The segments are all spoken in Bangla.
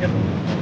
Yep.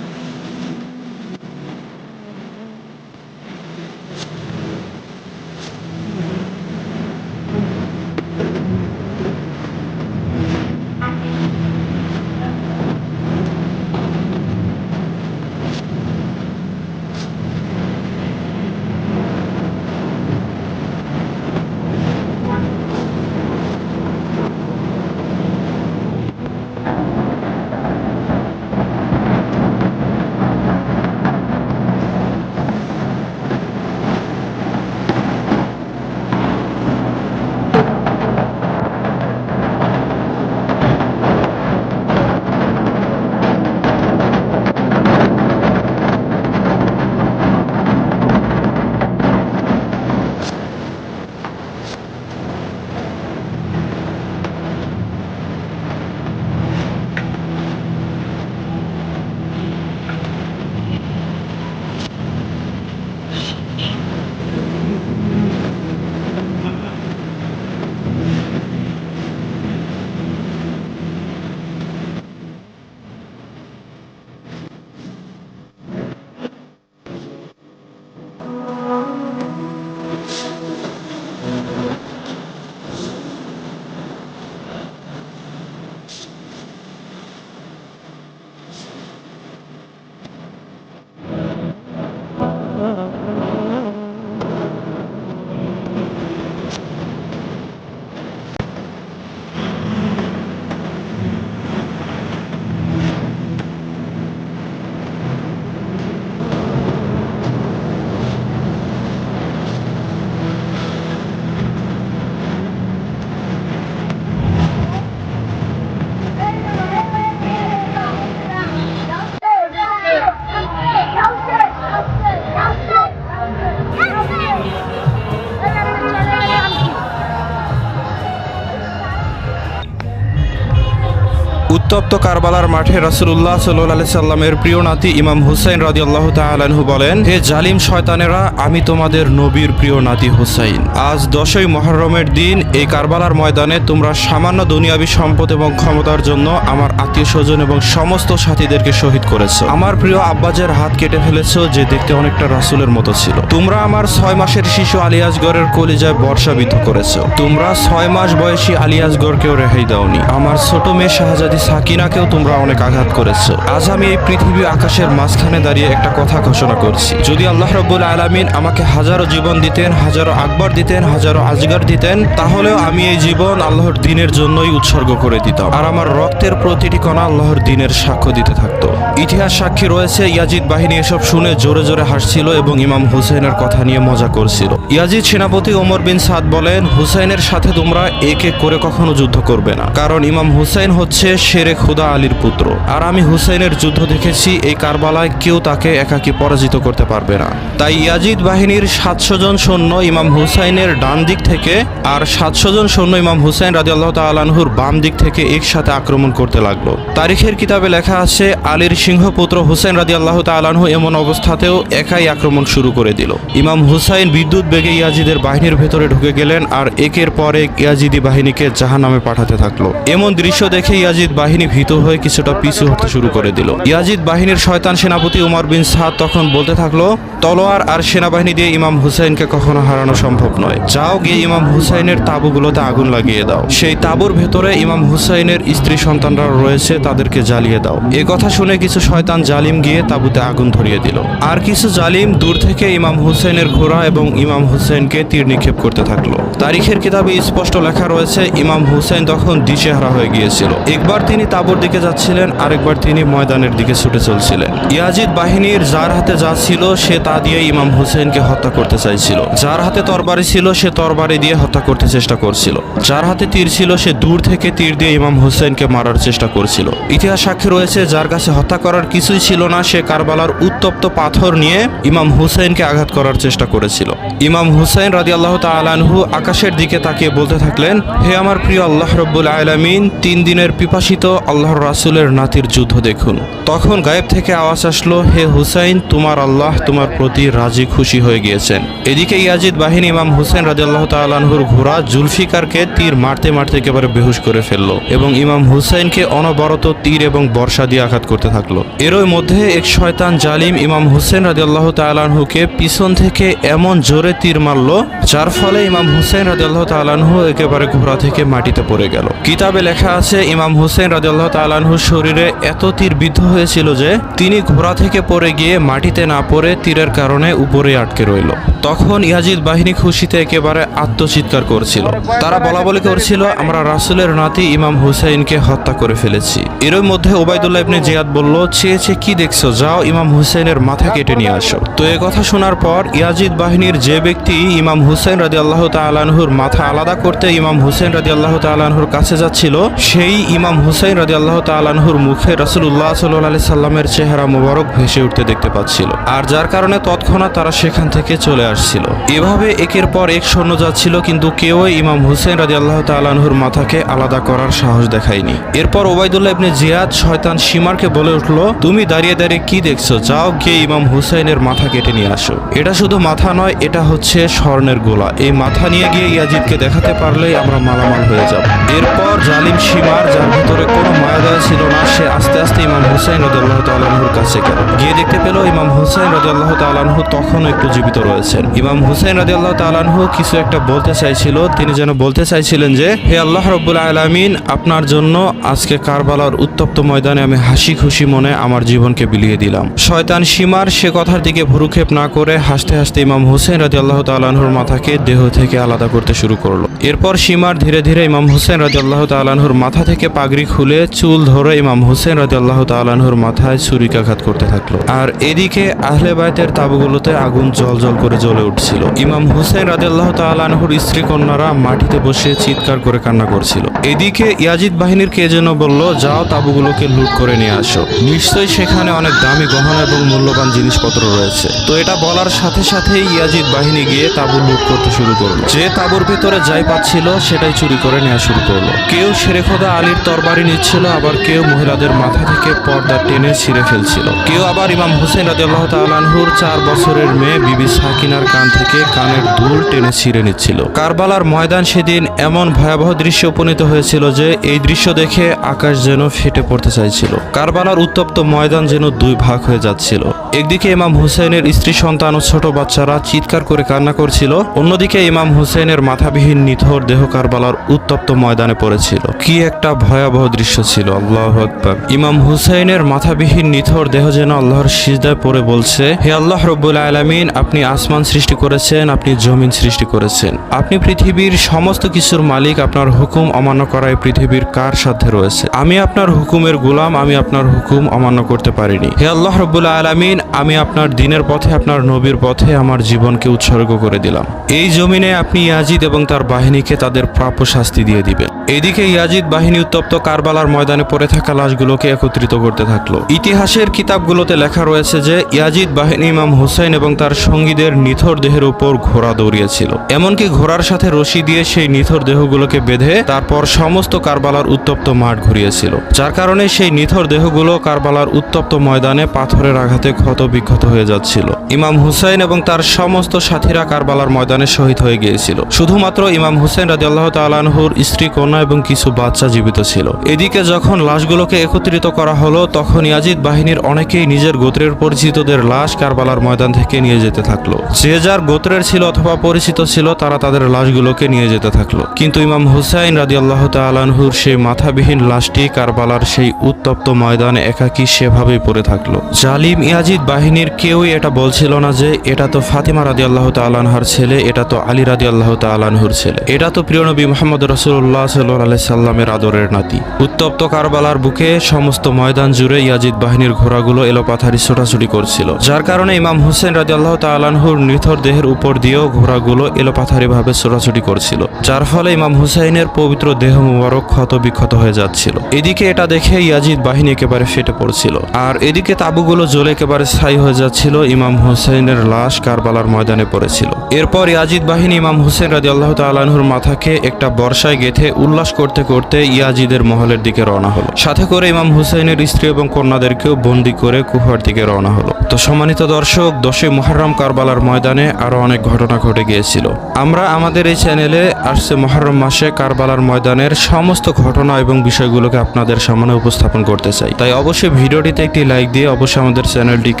উত্তপ্ত কারবালার মাঠে রাসুল্লাহ সাল্লি সাল্লামের প্রিয় নাতি ইমাম হুসাইন রাজি আল্লাহ তালাহু বলেন, হে জালিম শয়তানেরা, আমি তোমাদের নবীর প্রিয় নাতি হুসাইন। আজ দশই মহরমের দিন, এই কারবালার ময়দানে তোমরা সামান্য দুনিয়াবী সম্পদ এবং ক্ষমতার জন্য আমার আত্মীয় স্বজন এবং সমস্ত সাথীদেরকে শহীদ করেছ। আমার প্রিয় আব্বাজের হাত কেটে ফেলেছো, যে দেখতে অনেকটা রাসুলের মতো ছিল। তোমরা আমার ছয় মাসের শিশু আলিয়াজগড়ের কলিজায় বর্ষাবিদ্ধ করেছ। তোমরা ছয় মাস বয়সী আলিয়াজগড়কেও রেহাই দাওনি। আমার ছোট মেয়ে শাহজাদি সাকিনাকেও তোমরা অনেক আঘাত করেছ। আজ আমি এই পৃথিবী আকাশের মাঝখানে দাঁড়িয়ে একটা কথা ঘোষণা করছি। যদি আল্লাহ রব্বুল আলমিন আমাকে হাজারো জীবন দিতেন, হাজারো আকবর দিতেন, হাজারো আজগার দিতেন, তাহলেও আমি এই জীবন আল্লাহর দিনের জন্যই উৎসর্গ করে দিতাম। আর আমার রক্তের প্রতিটি কণা আল্লাহর দিনের সাক্ষ্য দিতে থাকতো। ইতিহাস সাক্ষী রয়েছে, ইয়াজিদ বাহিনী এসব শুনে জোরে জোরে হাসছিল এবং ইমাম হুসেনের কথা নিয়ে মজা করছিল। ইয়াজিদ সেনাপতি ওমর বিন সাদ বলেন, হুসাইনের সাথে তোমরা এক এক করে কখনো যুদ্ধ করবে না। কারণ ইমাম হুসাইন হচ্ছে শেরে খুদা আলীর পুত্র। আর আমি হুসাইনের যুদ্ধ দেখেছি, এই কারবালায় কেউ তাকে একাকী পরাজিত করতে পারবে না। তাই ইয়াজিদ বাহিনীর সাতশো জন সৈন্য ইমাম হুসাইনের ডান দিক থেকে আর সাতশো জন সৈন্য ইমাম হুসাইন রাজি আল্লাহ তালানহুর বাম দিক থেকে একসাথে আক্রমণ করতে লাগল। তারিখের কিতাবে লেখা আছে, আলীর সিংহপুত্র হুসাইন রাজি আল্লাহ তালানহু এমন অবস্থাতেও একাই আক্রমণ শুরু করে দিল। ইমাম হুসাইন বিদ্যুৎ বেগে ইয়াজিদের বাহিনীর ভেতরে ঢুকে গেলেন আর একের পর এক ইয়াজিদি বাহিনীকে জাহান্নামে পাঠাতে থাকল। এমন দৃশ্য দেখে ইয়াজিদ বাহিনী ভীত হয়ে কিছুটা পিছু হতে শুরু করে দিল। ইয়াজিদ বাহিনীর শয়তান সেনাপতি উমর বিন সাদ তখন বলতে থাকল, তলোয়ার আর সেনাবাহিনী দিয়ে ইমাম হুসাইনকে কখনো হারানো সম্ভব নয়। যাও গিয়ে ইমাম হুসাইনের তাঁবুগুলোতে আগুন লাগিয়ে দাও। সেই তাঁবুর ভেতরে ইমাম হুসাইনের স্ত্রী সন্তানরা রয়েছে, তাদেরকে জ্বালিয়ে দাও। এ কথা শুনে কিছু শয়তান জালিম গিয়ে তাঁবুতে আগুন ধরিয়ে দিল। আর কিছু জালিম দূর থেকে ইমাম হুসাইনের ঘোড়া এবং ইমাম হুসাইনকে তীর নিক্ষেপ করতে থাকল। তারিখের কিতাবে স্পষ্ট লেখা রয়েছে, ইমাম হুসাইন তখন দিশেহারা হয়ে গিয়েছিল। একবার তিনি তাঁবুর দিকে যাচ্ছিলেন, আরেকবার তিনি ময়দানের দিকে ছুটে চলছিলেন। ইয়াজিদ বাহিনীর যার হাতে যা ছিল, সে তা দিয়ে ইমাম হুসেনকে হত্যা করতে চাইছিল। যার হাতে তরবারি ছিল, সে তরবারি দিয়ে হত্যা করতে চেষ্টা করছিল। যার হাতে তীর ছিল, সে দূর থেকে তীর দিয়ে ইমাম হুসেনকে মারার চেষ্টা করছিল। ইতিহাস সাক্ষী রয়েছে, যার কাছে হত্যা করার কিছুই ছিল না, সে কারবালার উত্তপ্ত পাথর নিয়ে ইমাম হুসেনকে আঘাত করার চেষ্টা করেছিল। ইমাম হুসেন রাজি আল্লাহ তালানহু আকাশের দিকে তাকিয়ে বলতে থাকলেন, হে আমার প্রিয় আল্লাহ রব্বুল আলমিন, তিন দিনের পিপাসিত আল্লাহর রাসুলের নাতির যুদ্ধ দেখুন। তখন গায়েব থেকে আওয়াজ আসলো, হে হুসাইন, তোমার আল্লাহ তোমার প্রতি রাজি খুশি হয়ে গিয়েছেন। এদিকে ইয়াজিদ বাহিনী ইমাম হুসেন রাজি আল্লাহ তালানহুর ঘোড়া জুলফিকারকে তীর মারতে মারতে একেবারে বেহুশ করে ফেলল এবং ইমাম হুসাইনকে অনবরত তীর এবং বর্ষা দিয়ে আঘাত করতে থাকল। এরই মধ্যে এক শয়তান জালিম ইমাম হুসেন রাজি আল্লাহ তালানহুকে পিছন থেকে এমন জোরে তীর মারলো, যার ফলে ইমাম হুসেন রাজি আল্লাহ তালানহু একেবারে ঘোড়া থেকে মাটিতে পড়ে গেল। কিতাবে লেখা আছে, ইমাম হুসেন রাজি শরীরে এত তীর বিদ্ধ হয়েছিল যে তিনি ঘোড়া থেকে পড়ে গিয়ে মাটিতে না পড়ে তীরের কারণে উপরে আটকে রইল। তখন ইয়াজিদ বাহিনী খুশিতে একেবারে আত্মচিৎকার করছিল। তারা বলা বলি করছিল, আমরা রাসুলের নাতি ইমাম হুসাইনকে হত্যা করে ফেলেছি। এরই মধ্যে ওবায়দুল্লাহ ইবনে জিয়াদ বলল চেয়েছে কি দেখছ? যাও ইমাম হুসাইনের মাথা কেটে নিয়ে আসো। তো এ কথা শোনার পর ইয়াজিদ বাহিনীর যে ব্যক্তি ইমাম হুসাইন রাজি আল্লাহ তালানহুর মাথা আলাদা করতে ইমাম হুসাইন রাজি আল্লাহ তালানহুর কাছে যাচ্ছিল, সেই ইমাম হুসাইন রাজি আল্লাহ তালানহুর মুখে রসুল্লাহ সাল্লি সাল্লামের চেহারা মুবারক ভেসে উঠতে দেখতে পাচ্ছিল। আর যার কারণে তৎক্ষণাৎ তারা সেখান থেকে চলে আসছিল। এভাবে একের পর এক সৈন্য যাচ্ছিল, কিন্তু কেউই ইমাম হুসেন রাজি আল্লাহ তালানহুর মাথাকে আলাদা করার সাহস দেখায়নি। এরপর ওবায়দুল্লাহ ইবনে জিয়াদ শয়তান সীমারকে বলে উঠল, তুমি দাঁড়িয়ে দাঁড়িয়ে কি দেখছ? যাও গিয়ে ইমাম হুসাইনের মাথা কেটে নিয়ে আসো। এটা শুধু মাথা নয়, এটা হচ্ছে স্বর্ণের গোলা। এই মাথা নিয়ে গিয়ে ইয়াজিদকে দেখাতে পারলেই আমরা মালামাল হয়ে যাব। এরপর জালিম সীমার যার ভিতরে কোনো মায়াদয়া ছিল না, সে আস্তে আস্তে ইমাম হুসাইন রদি আল্লাহ তালাহুর কাছে গেল। গিয়ে দেখতে পেল ইমাম হুসাইন রদি আল্লাহ তালাহু তখনও একটু জীবিত রয়েছেন। ইমাম হুসাইন রদি আল্লাহ তালাহু কিছু একটা বলতে চাইছিল, তিনি যেন বলতে চাইছিলেন যে, হে আল্লাহ রব্বুল আলমিন, আপনার জন্য আজকে কারবালার উত্তপ্ত ময়দানে আমি হাসি খুশি মনে আমার জীবনকে বিলিয়ে দিলাম। শয়তান সীমার সে কথার দিকে ভুরুক্ষেপ না করে হাসতে হাসতে ইমাম হুসেন রাজি আল্লাহ তালাহুর মাথাকে দেহ থেকে আলাদা করতে শুরু করল। এরপর সীমার ধীরে ধীরে ইমাম হুসেন রাজি আল্লাহ তালাহুর মাথা থেকে পাগড়ি খুলে চুল ধরে ইমাম হুসেন রাজি আল্লাহ তালাহুর মাথায় ছুরিকাঘাত করতে থাকল। আর এদিকে আহলে বায়তের তাবুগুলোতে আগুন জল জল করে জ্বলে উঠছিল। ইমাম হুসেন রাজি আল্লাহ তালাহুর স্ত্রী কন্যারা মাটিতে বসে চিৎকার করে কান্না করছিল। এদিকে ইয়াজিদ বাহিনীর কে যেন বলল, যাও তাবুগুলোকে লুট করে নিয়ে আসো। নিশ্চয়ই সেখানে অনেক দামি গহনা এবং মূল্যবান জিনিসপত্র রয়েছে। তো এটা বলার সাথে সাথেই ইয়াজিদ বাহিনী গিয়ে তাবু লুট করতে শুরু করল। যে তাবুর ভিতরে যাই পাচ্ছিল, সেটাই চুরি করে নেওয়া শুরু করল। কেউ শেরেখোদা আলীর তরবারি নাড়ি নিচ্ছিল আবার কেউ মহিলাদের মাথা থেকে পর্দা টেনে ছিঁড়ে ফেলছিল। কেউ আবার ইমাম হোসেন রাদিয়াল্লাহু তালানহুর চার বছরের মেয়ে বিবি সাকিনার কান থেকে কানের দুল টেনে ছিঁড়ে নিচ্ছিল। কারবালার ময়দান সেদিন এমন ভয়াবহ দৃশ্য উপনীত হয়েছিল যে, এই দৃশ্য দেখে আকাশ যেন ফেটে পড়তে চাইছিল। কারবালার উত্তপ্ত ময়দান যেন দুই ভাগ হয়ে যাচ্ছিল। একদিকে ইমাম হুসেনের স্ত্রী, সন্তান ও ছোট বাচ্চারা চিৎকার করে কান্না করছিল, অন্যদিকে ইমাম হুসেনের মাথাবিহীন নিথর দেহ কারবালার উত্তপ্ত ময়দানে পড়েছিল। কি একটা ভয়াবহ দৃশ্য ছিল, আল্লাহ আকবার। ইমাম হুসাইনের মাথাবিহীন নিথর দেহ যেন আল্লাহর সিজদায় পড়ে বলছে, হে আল্লাহ রব্বুল আলামিন, আপনি আসমান সৃষ্টি করেছেন, আপনি জমিন সৃষ্টি করেছেন। আপনি পৃথিবীর সমস্ত কিছুর মালিক, আপনার হুকুম অমান্য করায় পৃথিবীর কার সাথে রয়েছে? আমি আপনার হুকুমের গোলাম, আমি আপনার হুকুম অমান্য করতে পারিনি। হে আল্লাহ রব্বুল আলামিন আমি আপনার দিনের পথে, আপনার নবীর পথে আমার জীবনকে উৎসর্গ করে দিলাম। এই জমিনে আপনি ইয়াজিদ এবং তার বাহিনীকে তাদের প্রাপ্য শাস্তি দিয়ে দিবেন। এদিকে ইয়াজিদ বাহিনী উত্তপ্ত কারবালার ময়দানে পড়ে থাকা লাশগুলোকে একত্রিত করতে থাকল। ইতিহাসের কিতাবগুলোতে লেখা রয়েছে যে, ইয়াজিদ বাহিনী ইমাম হুসাইন এবং তার সঙ্গীদের নিথর দেহের উপর ঘোড়া দৌড়িয়েছিল। এমনকি ঘোড়ার সাথে রশি দিয়ে সেই নিথর দেহগুলোকে বেঁধে তারপর সমস্ত কারবালার উত্তপ্ত মাঠ ঘুরিয়েছিল। যার কারণে সেই নিথর দেহগুলো কারবালার উত্তপ্ত ময়দানে পাথরের আঘাতে ক্ষত বিক্ষত হয়ে যাচ্ছিল। ইমাম হুসাইন এবং তার সমস্ত সাথীরা কারবালার ময়দানে শহীদ হয়ে গিয়েছিল। শুধুমাত্র ইমাম হুসেন রাজি আল্লাহ তালানহুর স্ত্রী, কন্যা এবং কিছু বাচ্চা জীবিত ছিল। এদিকে যখন লাশগুলোকে একত্রিত করা হলো, তখন ইয়াজিদ বাহিনীর অনেকেই নিজের গোত্রের পরিচিতদের লাশ কারবালার ময়দান থেকে নিয়ে যেতে থাকল। যে যার গোত্রের ছিল অথবা পরিচিত ছিল, তারা তাদের লাশগুলোকে নিয়ে যেতে থাকল। কিন্তু ইমাম হুসাইন রাজি আল্লাহ তালানহুর সেই মাথাবিহীন লাশটি কারবালার সেই উত্তপ্ত ময়দানে একাকী সেভাবেই পড়ে থাকল। জালিম ইয়াজিদ বাহিনীর কেউই এটা বলছিল না যে এটা তো ফাতিমা রাদি আল্লাহ তালানহার ছেলে, এটা তো আলী রাদি আল্লাহ তালানহুর ছেলে। এটা তো প্রিয় নবী মোহাম্মদ রসুল্লাহ সাল্লাহ সাল্লামের আদরের নাতি। উত্তপ্ত কারবালার বুকে সমস্ত ময়দান জুড়ে ইয়াজিদ বাহিনীর ঘোড়াগুলো এলোপাথারি ছোটাছুটি করছিল। যার কারণে ইমাম হুসেন রাজি আল্লাহ তালানহুর নিথর দেহের উপর দিয়েও ঘোড়াগুলো এলোপাথারি ভাবে ছোটাছুটি করছিল। যার ফলে ইমাম হুসাইনের পবিত্র দেহ মুবারক ক্ষত বিক্ষত হয়ে যাচ্ছিল। এদিকে এটা দেখে ইয়াজিদ বাহিনী একেবারে ফেটে পড়ছিল। আর এদিকে তাবুগুলো জ্বলে একেবারে স্থায়ী হয়ে যাচ্ছিল ইমাম হুসেনের লাশ কারবালার ময়দানে পড়েছিল। এরপর ইয়াজিদ বাহিনী ইমাম হুসেন রাজি আল্লাহ তালানহুর মাথাকে একটা বর্ষায় গেথে উল্লাস করতে করতে ইয়াজিদের মহলের দিকে রওনা হলো। সাথে করে ইমাম হুসেনের স্ত্রী এবং কন্যাদেরকেও বন্দি করে কুফার দিকে রওনা হলো। তো সম্মানিত দর্শক, দশই মহরম কারবালার ময়দানে আরও অনেক ঘটনা ঘটে গিয়েছিল। আমরা আমাদের এই চ্যানেলে আসছে মহারম মাসে কারবালার ময়দানের সমস্ত ঘটনা এবং বিষয়গুলোকে আপনাদের সামনে উপস্থাপন করতে চাই। তাই অবশ্যই ভিডিওটিতে একটি লাইক দিয়ে অবশ্যই আমাদের চ্যানেলটিকে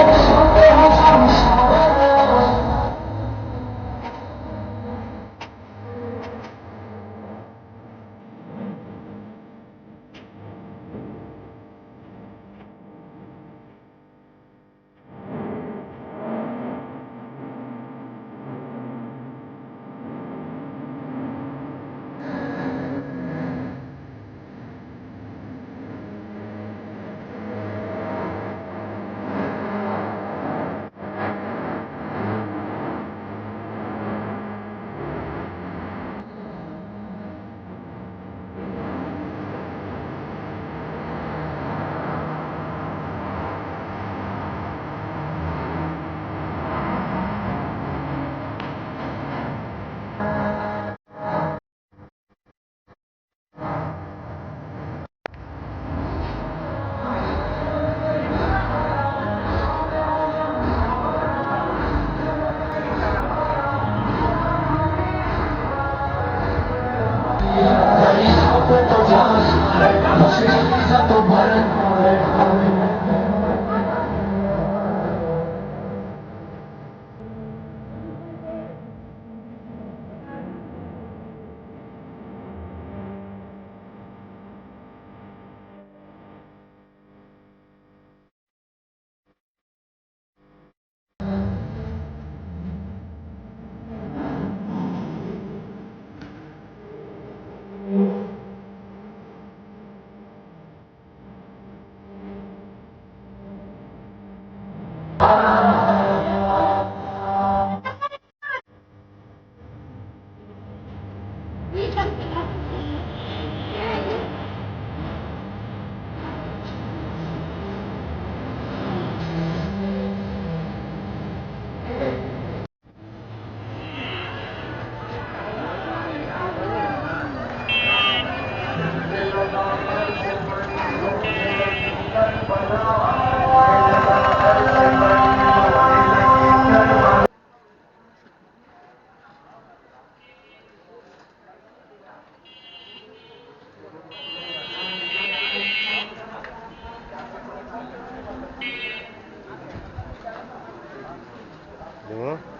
huh?